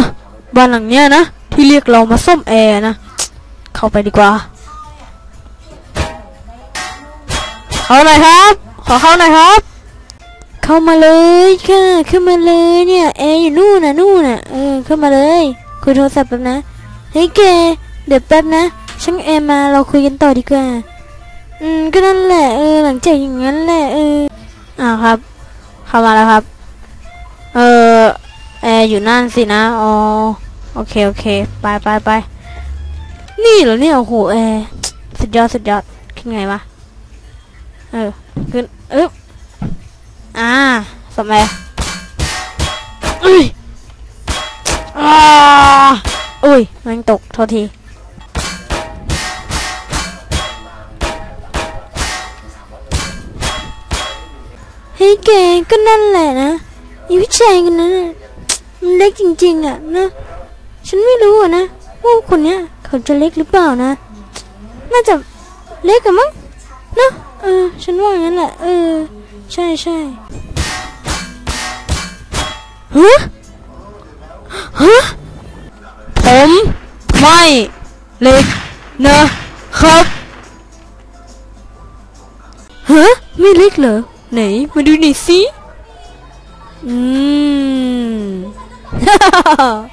ะบ้านหลังเนี้ยนะ ที่เรียกเรามาซ่อมแอร์นะ เข้าไปดีกว่า เข้าหน่อยครับ ขอเข้าหน่อยครับ เข้ามาเลยค่ะขึ้นมาเลยเนี่ยแอร์อยู่นู่นน่ะนู่นน่ะเออขึ้นมาเลยคุยโทรศัพท์แป๊บนะเฮ้ยแกเดี๋ยวแป๊บนะช่างแอร์มาเราคุยกันต่อดีกว่า อืมก็นั่นแหละเออหลังจากอย่างนั้นแหละเอออ่าครับ เข้ามาแล้วครับ เออ อยู่นั่นสินะ อ๋อ โอเค โอเค ไปไปไป นี่เหรอเนี่ย โอ้โหแอร์สุดยอด สุดยอด ขึ้นไงวะ เออ ขึ้นอึ๊บอ่าสมัยอุ้ยอ่าอุ้ยแมันตก โทษทีเฮ้ยแกก็นั่นแหละนะอีผู้ชายคนนั้นน่ะ มันเล็กจริง ๆ อะนะ ฉันไม่รู้อะนะว่าคนเนี้ยเขาจะเล็กหรือเปล่านะ น่าจะเล็กกันมั้งนะเออ ฉันว่างั้นแหละ เออ ใช่ใช่ฮะฮะผมไม่เล็กนะครับฮะไม่เล็กเหรอ ไหน มาดูหน่อยสิ อืม 哈 哈